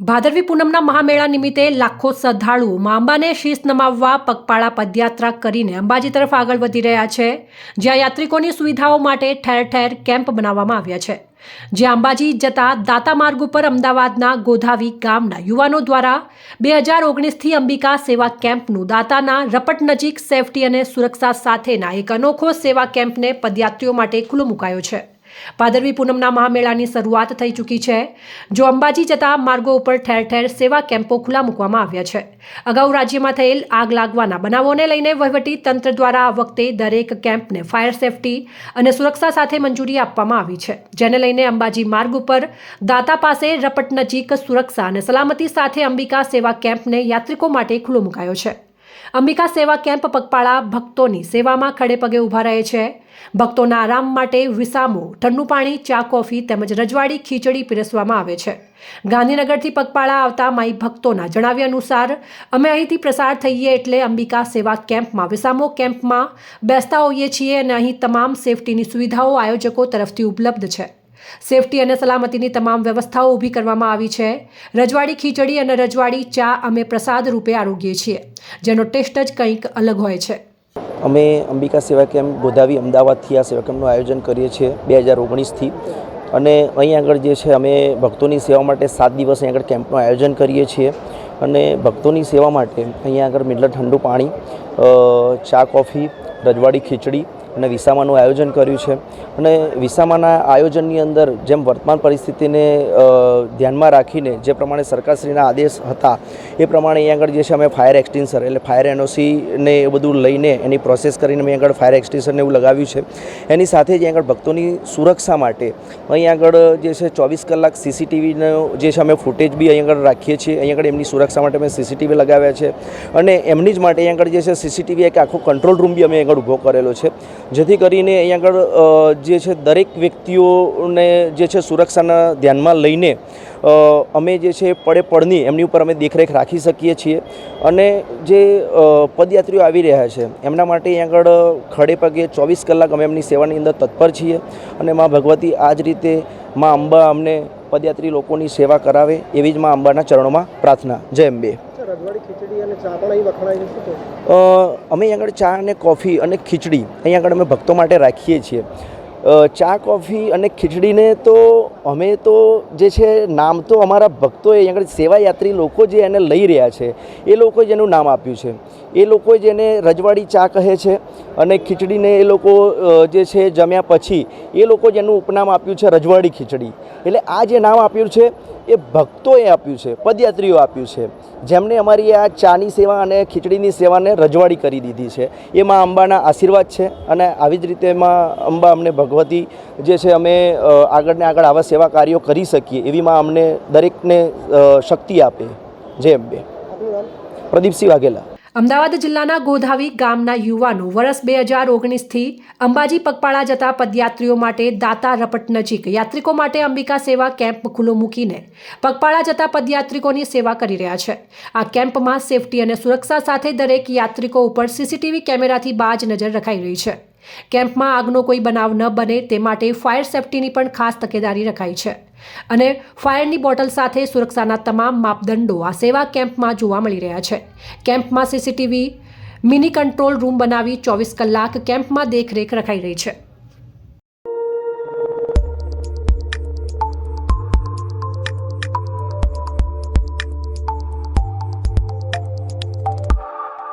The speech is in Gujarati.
ભાદરવી પૂનમના મહામેળા નિમિત્તે લાખો શ્રદ્ધાળુઓ મા અંબાને શીશ નમાવવા પગપાળા પદયાત્રા કરીને અંબાજી તરફ આગળ વધી રહ્યા છે, જ્યાં યાત્રિકોની સુવિધાઓ માટે ઠેર ઠેર કેમ્પ બનાવવામાં આવ્યા છે. જ્યાં અંબાજી જતા દાતા માર્ગ ઉપર અમદાવાદના ગોધાવી ગામના યુવાનો દ્વારા બે હજાર ઓગણીસથી અંબિકા સેવા કેમ્પનું દાતાના રપટ નજીક સેફટી અને સુરક્ષા સાથેના એક અનોખો સેવા કેમ્પને પદયાત્રીઓ માટે ખુલ્લો મુકાયો છે. ભાદરવી પૂનમના મહામેળાની શરૂઆત થઈ ચૂકી છે. જો અંબાજી જતા માર્ગો ઉપર ઠેર ઠેર સેવા કેમ્પો ખુલ્લા મૂકવામાં આવ્યા છે. અગાઉ રાજ્યમાં થયેલ આગ લાગવાના બનાવોને લઈને વહીવટી તંત્ર દ્વારા આ વખતે દરેક કેમ્પને ફાયર સેફટી અને સુરક્ષા સાથે મંજૂરી આપવામાં આવી છે. જેને લઈને અંબાજી માર્ગ ઉપર દાતા પાસે રપટ નજીક સુરક્ષા અને સલામતી સાથે અંબિકા સેવા કેમ્પને યાત્રિકો માટે ખુલ્લો મુકાયો છે. અંબિકા સેવા કેમ્પ પગપાળા ભક્તોની સેવામાં ખડે પગે ઊભા રહે છે. ભક્તોના આરામ માટે વિસામો, ઠંડુ પાણી, ચા, કોફી તેમજ રજવાડી, ખીચડી પીરસવામાં આવે છે. ગાંધીનગરથી પગપાળા આવતા માઈ ભક્તોના જણાવ્યા અનુસાર, અમે અહીંથી પ્રસાર થઈએ એટલે અંબિકા સેવા કેમ્પમાં, વિસામો કેમ્પમાં બેસતા હોઈએ છીએ અને અહીં તમામ સેફટીની સુવિધાઓ આયોજકો તરફથી ઉપલબ્ધ છે. સેફટી અને સલામતીની તમામ વ્યવસ્થાઓ ઊભી કરવામાં આવી છે. રજવાડી, ખીચડી અને રજવાડી, ચા અમે પ્રસાદ રૂપે આરોગીએ છીએ. જેનો ટેસ્ટ જ કંઈક અલગ હોય છે. અમે અંબિકા સેવા કેમ્પ ગોધાવી અમદાવાદથી આ સેવા કેમ્પનું આયોજન કરીએ છીએ બે હજાર ઓગણીસથી. અને અહીં આગળ જે છે, અમે ભક્તોની સેવા માટે સાત દિવસ અહીં આગળ કેમ્પનું આયોજન કરીએ છીએ. અને ભક્તોની સેવા માટે અહીંયા આગળ મિડલ ઠંડુ પાણી ચા, કોફી, રજવાડી, ખીચડી અને વિસામાનું આયોજન કર્યું છે. અને વિસામાના આયોજનની અંદર જેમ વર્તમાન પરિસ્થિતિને ધ્યાનમાં રાખીને જે પ્રમાણે સરકારશ્રીના આદેશ હતા, એ પ્રમાણે અહીં આગળ જે છે અમે ફાયર એક્સટિન્સર એટલે ફાયર એનઓસી ને એ બધું લઈને એની પ્રોસેસ કરીને અહીં આગળ ફાયર એક્સટિન્સરને એવું લગાવ્યું છે. એની સાથે જ આગળ ભક્તોની સુરક્ષા માટે અહીં આગળ જે છે ચોવીસ કલાક સીસીટીવીનો જે છે અમે ફૂટેજ બી અહીં આગળ રાખીએ છીએ. અહીં આગળ એમની સુરક્ષા માટે અમે સીસીટીવી લગાવ્યા છે. અને એમની જ માટે અહીં આગળ જે છે સીસીટીવી એક આખો કંટ્રોલ રૂમ બી અમે આગળ ઊભો કરેલો છે. જેથી કરીને અહીં આગળ જે છે દરેક વ્યક્તિઓને જે છે સુરક્ષાના ધ્યાનમાં લઈને અમે જે છે પડે પડની એમની ઉપર અમે દેખરેખ રાખી શકીએ છીએ. અને જે પદયાત્રીઓ આવી રહ્યા છે એમના માટે અહીં આગળ ખડે પગે ચોવીસ કલાક અમે એમની સેવાની અંદર તત્પર છીએ. અને મા ભગવતી આ જ રીતે મા અંબા અમને પદયાત્રી લોકોની સેવા કરાવે એવી જ મા અંબાના ચરણોમાં પ્રાર્થના. જય અંબે. અમે અહીં આગળ ચા અને કોફી અને ખીચડી અહીં આગળ અમે ભક્તો માટે રાખીએ છીએ. ચા, કોફી અને ખીચડીને તો અમે તો જે છે નામ તો અમારા ભક્તોએ અહીંયા આગળ સેવાયાત્રી લોકો જે એને લઈ રહ્યા છે, એ લોકોએ જેનું નામ આપ્યું છે. એ લોકોએ જેને રજવાડી ચા કહે છે અને ખીચડીને એ લોકો જે છે જમ્યા પછી એ લોકો જેનું ઉપનામ આપ્યું છે રજવાડી ખીચડી. એટલે આ જે નામ આપ્યું છે, એ ભક્તોએ આપ્યું છે, પદયાત્રીઓ આપ્યું છે. જેમણે અમારી આ ચાની સેવા અને ખીચડીની સેવાને રજવાડી કરી દીધી છે. એ માં અંબાના આશીર્વાદ છે અને આવી જ રીતે માં અંબા અમને ભગવતી જે છે, અમે આગળને આગળ આવા સેવા કાર્યો કરી શકીએ એવી માં અમને દરેકને શક્તિ આપે. જય અંબે. પ્રદીપસિંહ વાઘેલા. અમદાવાદ જિલ્લાના ગોધાવી ગામના યુવાનો વર્ષ બે હજાર ઓગણીસથી અંબાજી પગપાળા જતા પદયાત્રીઓ માટે દાતા રપટ નજીક યાત્રિકો માટે અંબિકા સેવા કેમ્પ ખુલ્લો મૂકીને પગપાળા જતા પદયાત્રિકોની સેવા કરી રહ્યા છે. આ કેમ્પમાં સેફટી અને સુરક્ષા સાથે દરેક યાત્રિકો ઉપર સીસીટીવી કેમેરાથી બાજ નજર રખાઈ રહી છે. કેમ્પમાં આગનો કોઈ બનાવ ન બને તે માટે ફાયર સેફટીની પણ ખાસ તકેદારી રખાઈ છે. અને ફાયરની બોટલ સાથે સુરક્ષાના તમામ માપદંડો આ સેવા કેમ્પમાં જોવા મળી રહ્યા છે. કેમ્પમાં સીસીટીવી, મિની કંટ્રોલ રૂમ બનાવી ચોવીસ કલાક કેમ્પમાં દેખરેખ રખાઈ રહી છે.